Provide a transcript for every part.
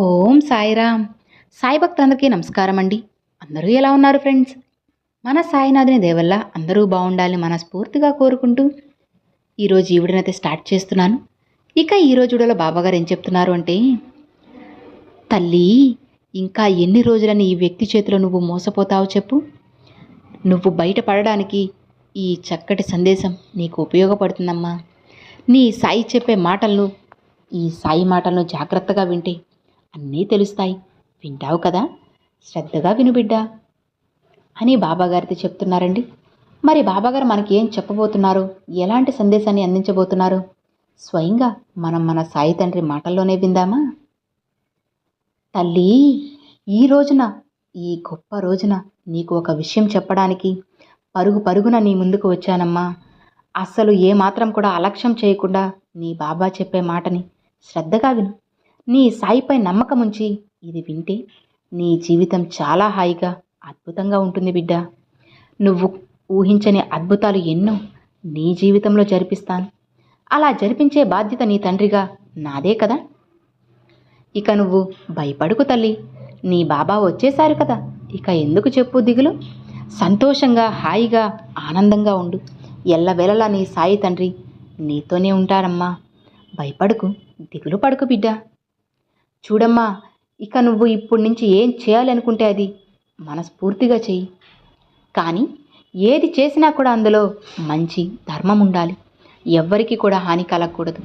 ఓం సాయిరామ్. సాయి భక్తులందరికీ నమస్కారం అండి అందరూ ఎలా ఉన్నారు ఫ్రెండ్స్? మన సాయినాథుని దేవల్ల అందరూ బాగుండాలని మనస్ఫూర్తిగా కోరుకుంటూ ఈరోజు ఈవిడనైతే స్టార్ట్ చేస్తున్నాను. ఇక ఈరోజు వీడియోలో బాబాగారు ఏం చెప్తున్నారు అంటే తల్లి ఇంకా ఎన్ని రోజులని ఈ వ్యక్తి చేతిలో నువ్వు మోసపోతావో చెప్పు. నువ్వు బయటపడడానికి ఈ చక్కటి సందేశం నీకు ఉపయోగపడుతుందమ్మా. నీ సాయి చెప్పే మాటలను ఈ సాయి మాటలను జాగ్రత్తగా వింటే అన్నీ తెలుస్తాయి. వింటావు కదా? శ్రద్ధగా విను బిడ్డా. అని బాబాగారితో చెప్తున్నారండి. మరి బాబాగారు మనకి ఏం చెప్పబోతున్నారు? ఎలాంటి సందేశాన్ని అందించబోతున్నారు? స్వయంగా మనం మన సాయి తండ్రి మాటల్లోనే విందామా? తల్లి ఈ రోజున ఈ గొప్ప రోజున నీకు ఒక విషయం చెప్పడానికి పరుగు పరుగున నీ ముందుకు వచ్చానమ్మా. అస్సలు ఏమాత్రం కూడా అలక్ష్యం చేయకుండా నీ బాబా చెప్పే మాటని శ్రద్ధగా విను. నీ సాయిపై నమ్మకం ఉంచి ఇది వింటే నీ జీవితం చాలా హాయిగా అద్భుతంగా ఉంటుంది బిడ్డ. నువ్వు ఊహించని అద్భుతాలు ఎన్నో నీ జీవితంలో జరిపిస్తాను. అలా జరిపించే బాధ్యత నీ తండ్రిగా నాదే కదా. ఇక నువ్వు భయపడుకు తల్లి. నీ బాబా వచ్చేశారు కదా. ఇక ఎందుకు చెప్పు దిగులు? సంతోషంగా హాయిగా ఆనందంగా ఉండు. ఎల్లవేళలా నీ సాయి తండ్రి నీతోనే ఉంటారమ్మా. భయపడుకు దిగులు పడుకు బిడ్డ. చూడమ్మా ఇక నువ్వు ఇప్పటి నుంచి ఏం చేయాలనుకుంటే అది మనస్ఫూర్తిగా చెయ్యి. కానీ ఏది చేసినా కూడా అందులో మంచి ధర్మం ఉండాలి. ఎవ్వరికి కూడా హాని కలగకూడదు.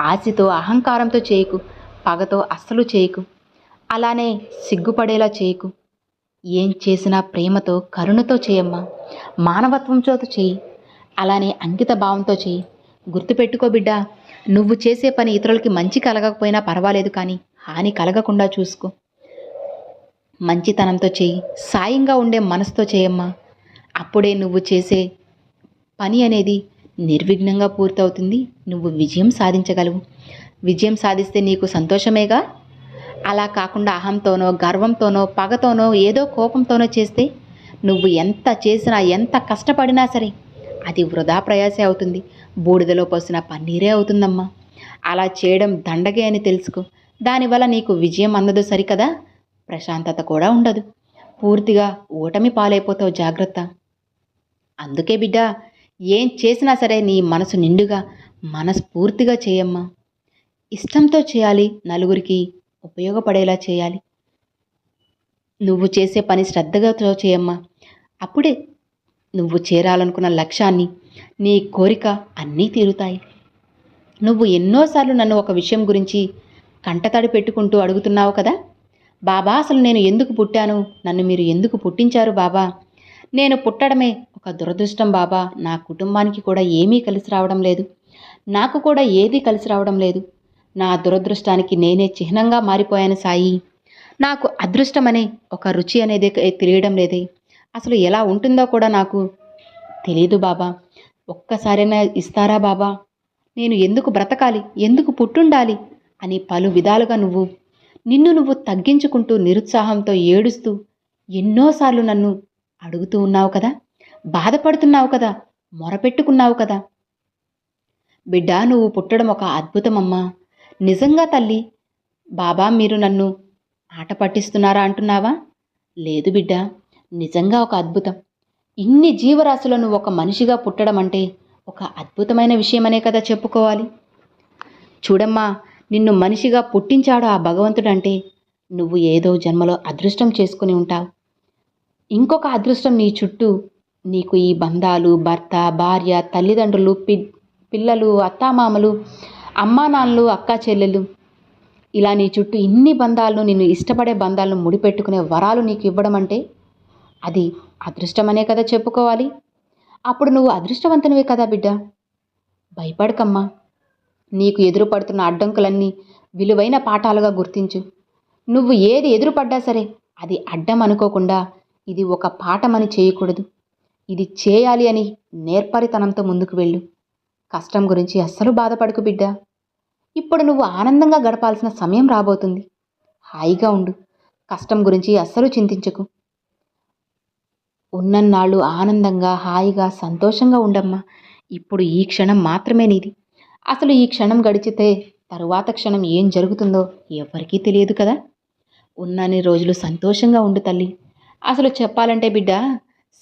ఆశతో అహంకారంతో చేయకు. పగతో అస్సలు చేయకు. అలానే సిగ్గుపడేలా చేయకు. ఏం చేసినా ప్రేమతో కరుణతో చేయమ్మా. మానవత్వంతో చేయి అలానే అంకిత భావంతో చేయి గుర్తుపెట్టుకో బిడ్డా నువ్వు చేసే పని ఇతరులకి మంచి కలగకపోయినా పర్వాలేదు కానీ హాని కలగకుండా చూసుకో. మంచితనంతో చేయి సాయంగా ఉండే మనసుతో చేయమ్మా. అప్పుడే నువ్వు చేసే పని అనేది నిర్విఘ్నంగా పూర్తవుతుంది. నువ్వు విజయం సాధించగలవు. విజయం సాధిస్తే నీకు సంతోషమేగా? అలా కాకుండా అహంతోనో గర్వంతోనో పగతోనో ఏదో కోపంతోనో చేస్తే నువ్వు ఎంత చేసినా ఎంత కష్టపడినా సరే అది వృధా ప్రయాసే అవుతుంది. బూడిదలో పోసిన పన్నీరే అవుతుందమ్మా. అలా చేయడం దండగే అని తెలుసుకో. దానివల్ల నీకు విజయం అందదు సరికదా? ప్రశాంతత కూడా ఉండదు. పూర్తిగా ఓటమి పాలైపోతావు జాగ్రత్త. అందుకే బిడ్డ ఏం చేసినా సరే నీ మనసు నిండుగా మనస్ఫూర్తిగా చేయమ్మా. ఇష్టంతో చేయాలి నలుగురికి ఉపయోగపడేలా చేయాలి. నువ్వు చేసే పని శ్రద్ధగా చేయమ్మా. అప్పుడే నువ్వు చేరాలనుకున్న లక్ష్యాన్ని నీ కోరిక అన్నీ తీరుతాయి. నువ్వు ఎన్నోసార్లు నన్ను ఒక విషయం గురించి కంటతడి పెట్టుకుంటూ అడుగుతున్నావు కదా? బాబా అసలు నేను ఎందుకు పుట్టాను? నన్ను మీరు ఎందుకు పుట్టించారు బాబా? నేను పుట్టడమే ఒక దురదృష్టం బాబా. నా కుటుంబానికి కూడా ఏమీ కలిసి రావడం లేదు. నాకు కూడా ఏదీ కలిసి రావడం లేదు. నా దురదృష్టానికి నేనే చిహ్నంగా మారిపోయాను సాయి. నాకు అదృష్టమనే ఒక రుచి అనేది తెలియడం లేదే. అసలు ఎలా ఉంటుందో కూడా నాకు తెలియదు బాబా. ఒక్కసారైనా ఇస్తారా బాబా? నేను ఎందుకు బ్రతకాలి? ఎందుకు పుట్టుండాలి? అని పలు విధాలుగా నువ్వు నిన్ను నువ్వు తగ్గించుకుంటూ నిరుత్సాహంతో ఏడుస్తూ ఎన్నోసార్లు నన్ను అడుగుతూ ఉన్నావు కదా? బాధపడుతున్నావు కదా? మొరపెట్టుకున్నావు కదా? బిడ్డ నువ్వు పుట్టడం ఒక అద్భుతమమ్మా. నిజంగా తల్లి బాబా మీరు నన్ను ఆట పట్టిస్తున్నారా అంటున్నావా? లేదు బిడ్డ నిజంగా ఒక అద్భుతం. ఇన్ని జీవరాశులను ఒక మనిషిగా పుట్టడం అంటే ఒక అద్భుతమైన విషయమనే కదా చెప్పుకోవాలి. చూడమ్మా నిన్ను మనిషిగా పుట్టించాడు ఆ భగవంతుడంటే నువ్వు ఏదో జన్మలో అదృష్టం చేసుకుని ఉంటావు. ఇంకొక అదృష్టం నీ చుట్టూ నీకు ఈ బంధాలు భర్త భార్య తల్లిదండ్రులు పి పిల్లలు అత్తామామలు అమ్మానాన్నలు అక్కా చెల్లెలు. ఇలా నీ చుట్టూ ఇన్ని బంధాలను నిన్ను ఇష్టపడే బంధాలను ముడిపెట్టుకునే వరాలు నీకు ఇవ్వడం అంటే అది అదృష్టమనే కదా చెప్పుకోవాలి. అప్పుడు నువ్వు అదృష్టవంతునివే కదా బిడ్డ. భయపడకమ్మా. నీకు ఎదురుపడుతున్న అడ్డంకులన్నీ విలువైన పాఠాలుగా గుర్తించు. నువ్వు ఏది ఎదురుపడ్డా సరే అది అడ్డం అనుకోకుండా ఇది ఒక పాఠమని చేయకూడదు. ఇది చేయాలి అని నేర్పరితనంతో ముందుకు వెళ్ళు. కష్టం గురించి అస్సలు బాధపడకు బిడ్డ. ఇప్పుడు నువ్వు ఆనందంగా గడపాల్సిన సమయం రాబోతుంది. హాయిగా ఉండు. కష్టం గురించి అస్సలు చింతించకు. ఉన్నన్నాళ్ళు ఆనందంగా హాయిగా సంతోషంగా ఉండమ్మా. ఇప్పుడు ఈ క్షణం మాత్రమే నీది. అసలు ఈ క్షణం గడిచితే తరువాత క్షణం ఏం జరుగుతుందో ఎవరికీ తెలియదు కదా. ఉన్నన్ని రోజులు సంతోషంగా ఉండు తల్లి. అసలు చెప్పాలంటే బిడ్డ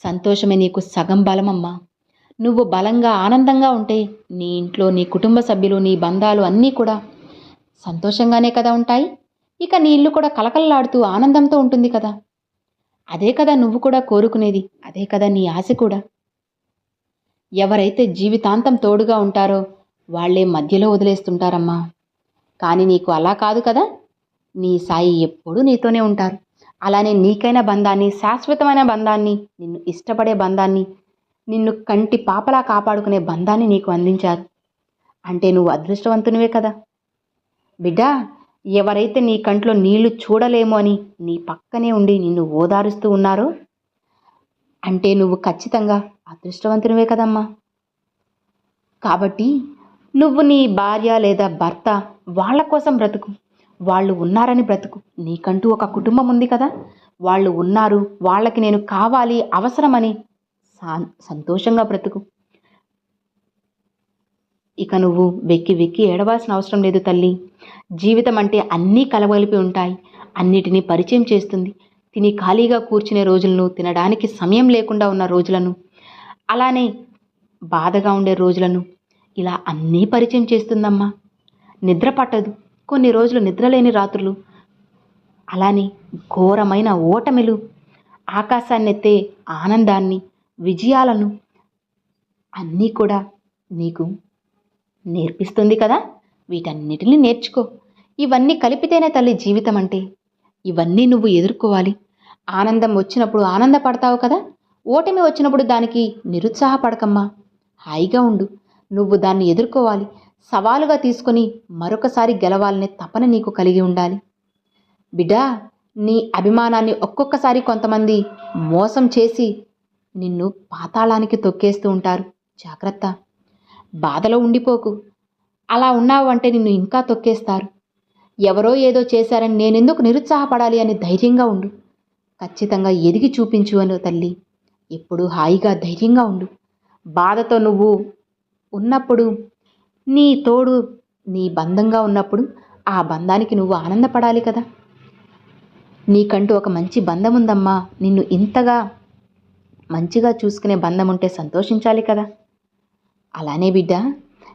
సంతోషమే నీకు సగం బలమమ్మా. నువ్వు బలంగా ఆనందంగా ఉంటే నీ ఇంట్లో నీ కుటుంబ సభ్యులు నీ బంధాలు అన్నీ కూడా సంతోషంగానే కదా ఉంటాయి. ఇక నీ ఇల్లు కూడా కలకలలాడుతూ ఆనందంతో ఉంటుంది కదా. అదే కదా నువ్వు కూడా కోరుకునేది అదే కదా నీ ఆశ కూడా. ఎవరైతే జీవితాంతం తోడుగా ఉంటారో వాళ్ళే మధ్యలో వదిలేస్తుంటారమ్మా. కానీ నీకు అలా కాదు కదా? నీ సాయి ఎప్పుడూ నీతోనే ఉంటారు. అలానే నీకైన బంధాన్ని శాశ్వతమైన బంధాన్ని నిన్ను ఇష్టపడే బంధాన్ని నిన్ను కంటి పాపలా కాపాడుకునే బంధాన్ని నీకు అందించారు. అంటే నువ్వు అదృష్టవంతునివే కదా. బిడ్డా ఎవరైతే నీ కంట్లో నీళ్ళు చూడలేము అని నీ పక్కనే ఉండి నిన్ను ఓదారుస్తూ ఉన్నారో అంటే నువ్వు ఖచ్చితంగా అదృష్టవంతునివే కదమ్మా. కాబట్టి నువ్వు నీ భార్య లేదా భర్త వాళ్ళ కోసం బ్రతుకు. వాళ్ళు ఉన్నారని బ్రతుకు. నీకంటూ ఒక కుటుంబం ఉంది కదా. వాళ్ళు ఉన్నారు. వాళ్ళకి నేను కావాలి అవసరమని సంతోషంగా బ్రతుకు. ఇక నువ్వు వెక్కి వెక్కి ఏడవాల్సిన అవసరం లేదు తల్లి. జీవితం అంటే అన్నీ కలగలిపి ఉంటాయి. అన్నిటినీ పరిచయం చేస్తుంది. తిని ఖాళీగా కూర్చునే రోజులను తినడానికి సమయం లేకుండా ఉన్న రోజులను అలానే బాధగా ఉండే రోజులను ఇలా అన్నీ పరిచయం చేస్తుందమ్మా. నిద్ర పట్టదు. కొన్ని రోజులు నిద్రలేని రాత్రులు. అలానే ఘోరమైన ఓటమిలు. ఆకాశాన్నెత్తే ఆనందాన్ని విజయాలను అన్నీ కూడా నీకు నేర్పిస్తుంది కదా? వీటన్నిటిని నేర్చుకో. ఇవన్నీ కలిపితేనే తల్లి జీవితం అంటే ఇవన్నీ నువ్వు ఎదుర్కోవాలి. ఆనందం వచ్చినప్పుడు ఆనందపడతావు కదా? ఓటమి వచ్చినప్పుడు దానికి నిరుత్సాహపడకమ్మా. హాయిగా ఉండు. నువ్వు దాన్ని ఎదుర్కోవాలి. సవాలుగా తీసుకొని మరొకసారి గెలవాలనే తపన నీకు కలిగి ఉండాలి. బిడ్డా నీ అభిమానాన్ని ఒక్కొక్కసారి కొంతమంది మోసం చేసి నిన్ను పాతాళానికి తొక్కేస్తూ ఉంటారు. జాగ్రత్త. బాధలో ఉండిపోకు. అలా ఉన్నావు అంటే నిన్ను ఇంకా తొక్కేస్తారు. ఎవరో ఏదో చేశారని నేనెందుకు నిరుత్సాహపడాలి అని ధైర్యంగా ఉండు. ఖచ్చితంగా ఎదిగి చూపించు అను తల్లి. ఎప్పుడు హాయిగా ధైర్యంగా ఉండు. బాధతో నువ్వు ఉన్నప్పుడు నీ తోడు నీ బంధంగా ఉన్నప్పుడు ఆ బంధానికి నువ్వు ఆనందపడాలి కదా. నీకంటూ ఒక మంచి బంధం ఉందమ్మా నిన్ను ఇంతగా మంచిగా చూసుకునే బంధం ఉంటే సంతోషించాలి కదా. అలానే బిడ్డ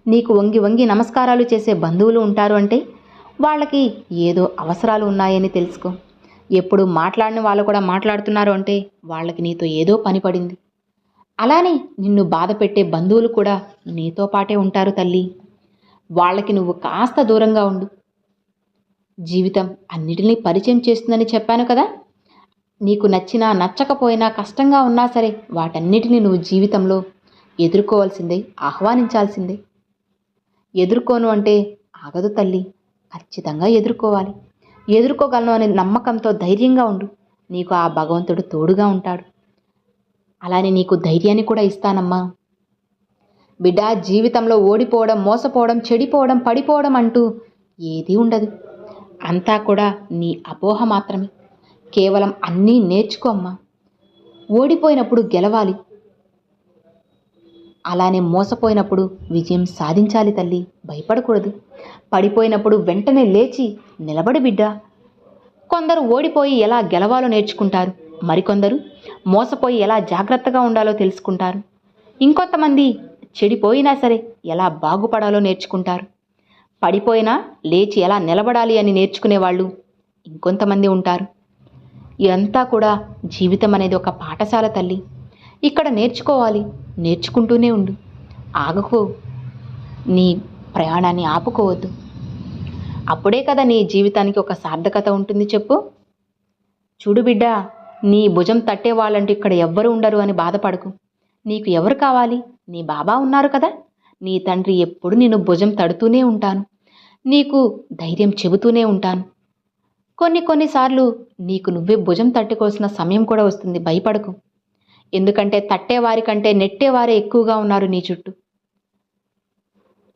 నీకు వంగి వంగి నమస్కారాలు చేసే బంధువులు ఉంటారు అంటే వాళ్ళకి ఏదో అవసరాలు ఉన్నాయని తెలుసుకో. ఎప్పుడు మాట్లాడిన వాళ్ళు కూడా మాట్లాడుతున్నారు అంటే వాళ్ళకి నీతో ఏదో పని పడింది. అలానే నిన్ను బాధ పెట్టే బంధువులు కూడా నీతో పాటే ఉంటారు తల్లి. వాళ్ళకి నువ్వు కాస్త దూరంగా ఉండు. జీవితం అన్నిటినీ పరిచయం చేస్తుందని చెప్పాను కదా? నీకు నచ్చినా నచ్చకపోయినా కష్టంగా ఉన్నా సరే వాటన్నిటిని నువ్వు జీవితంలో ఎదుర్కోవాల్సిందే ఆహ్వానించాల్సిందే. ఎదుర్కోను అంటే ఆగదు తల్లి. ఖచ్చితంగా ఎదుర్కోవాలి. ఎదుర్కోగలను అనే నమ్మకంతో ధైర్యంగా ఉండు. నీకు ఆ భగవంతుడు తోడుగా ఉంటాడు. అలానే నీకు ధైర్యాన్ని కూడా ఇస్తానమ్మా. బిడ్డ జీవితంలో ఓడిపోవడం మోసపోవడం చెడిపోవడం పడిపోవడం అంటూ ఏదీ ఉండదు. అంతా కూడా నీ అపోహ మాత్రమే. కేవలం అన్నీ నేర్చుకో అమ్మా. ఓడిపోయినప్పుడు గెలవాలి. అలానే మోసపోయినప్పుడు విజయం సాధించాలి తల్లి. భయపడకూడదు. పడిపోయినప్పుడు వెంటనే లేచి నిలబడి బిడ్డ. కొందరు ఓడిపోయి ఎలా గెలవాలో నేర్చుకుంటారు. మరికొందరు మోసపోయి ఎలా జాగ్రత్తగా ఉండాలో తెలుసుకుంటారు. ఇంకొంతమంది చెడిపోయినా సరే ఎలా బాగుపడాలో నేర్చుకుంటారు. పడిపోయినా లేచి ఎలా నిలబడాలి అని నేర్చుకునే వాళ్ళు ఇంకొంతమంది ఉంటారు. ఇదంతా కూడా జీవితం అనేది ఒక పాఠశాల తల్లి. ఇక్కడ నేర్చుకోవాలి నేర్చుకుంటూనే ఉండు. ఆగకు. నీ ప్రయాణాన్ని ఆపుకోవద్దు. అప్పుడే కదా నీ జీవితానికి ఒక సార్థకత ఉంటుంది చెప్పు. చూడు బిడ్డ నీ భుజం తట్టే వాళ్ళంటూ ఇక్కడ ఎవ్వరు ఉండరు అని బాధపడకు. నీకు ఎవరు కావాలి? నీ బాబా ఉన్నారు కదా. నీ తండ్రి ఎప్పుడు నేను భుజం తడుతూనే ఉంటాను. నీకు ధైర్యం చెబుతూనే ఉంటాను. కొన్ని కొన్నిసార్లు నీకు నువ్వే భుజం తట్టుకోవాల్సిన సమయం కూడా వస్తుంది. భయపడకు. ఎందుకంటే తట్టేవారి కంటే నెట్టేవారే ఎక్కువగా ఉన్నారు నీ చుట్టూ.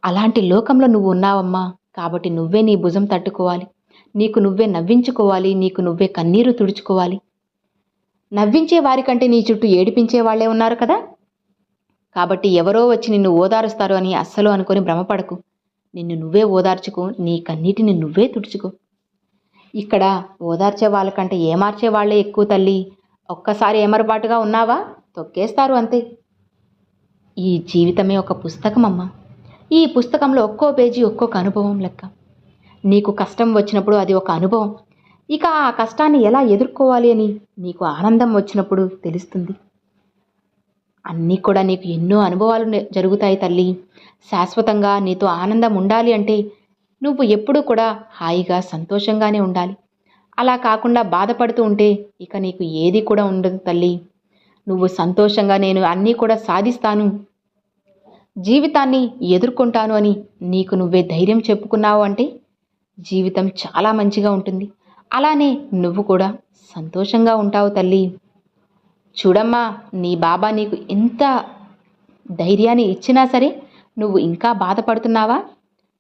అలాంటి లోకంలో నువ్వు ఉన్నావమ్మా. కాబట్టి నువ్వే నీ భుజం తట్టుకోవాలి. నీకు నువ్వే నవ్వించుకోవాలి. నీకు నువ్వే కన్నీరు తుడుచుకోవాలి. నవ్వించే వారికంటే నీ చుట్టూ ఏడిపించే వాళ్ళే ఉన్నారు కదా? కాబట్టి ఎవరో వచ్చి నిన్ను ఓదారుస్తారు అని అస్సలు అనుకొని భ్రమపడకు. నిన్ను నువ్వే ఓదార్చుకో నీ కన్నీటిని నువ్వే తుడుచుకో. ఇక్కడ ఓదార్చే వాళ్ళకంటే ఏమార్చే వాళ్ళే ఎక్కువ తల్లి. ఒక్కసారి ఏమరపాటుగా ఉన్నావా? తొక్కేస్తారు అంతే. ఈ జీవితమే ఒక పుస్తకం అమ్మా ఈ పుస్తకంలో ఒక్కో పేజీ ఒక్కొక్క అనుభవం లెక్క. నీకు కష్టం వచ్చినప్పుడు అది ఒక అనుభవం. ఇక ఆ కష్టాన్ని ఎలా ఎదుర్కోవాలి అని నీకు ఆనందం వచ్చినప్పుడు తెలుస్తుంది. అన్నీ కూడా నీకు ఎన్నో అనుభవాలు జరుగుతాయి తల్లి. శాశ్వతంగా నీతో ఆనందం ఉండాలి అంటే నువ్వు ఎప్పుడూ కూడా హాయిగా సంతోషంగానే ఉండాలి. అలా కాకుండా బాధపడుతూ ఉంటే ఇక నీకు ఏది కూడా ఉండదు తల్లి. నువ్వు సంతోషంగా నేను అన్నీ కూడా సాధిస్తాను. జీవితాన్ని ఎదుర్కొంటాను అని నీకు నువ్వే ధైర్యం చెప్పుకున్నావు అంటే జీవితం చాలా మంచిగా ఉంటుంది. అలానే నువ్వు కూడా సంతోషంగా ఉంటావు తల్లి. చూడమ్మా నీ బాబా నీకు ఎంత ధైర్యాన్ని ఇచ్చినా సరే నువ్వు ఇంకా బాధపడుతున్నావా?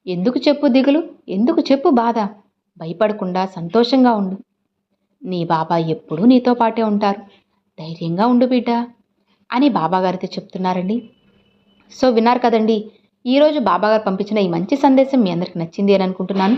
ఎందుకు చెప్పు దిగులు? ఎందుకు చెప్పు బాధ? భయపడకుండా సంతోషంగా ఉండు. నీ బాబా ఎప్పుడూ నీతో పాటే ఉంటారు. ధైర్యంగా ఉండు బిడ్డ అని బాబాగారితో చెప్తున్నారండి. సో విన్నారు కదండి ఈరోజు బాబాగారు పంపించిన ఈ మంచి సందేశం మీ అందరికి నచ్చింది అని అనుకుంటున్నాను.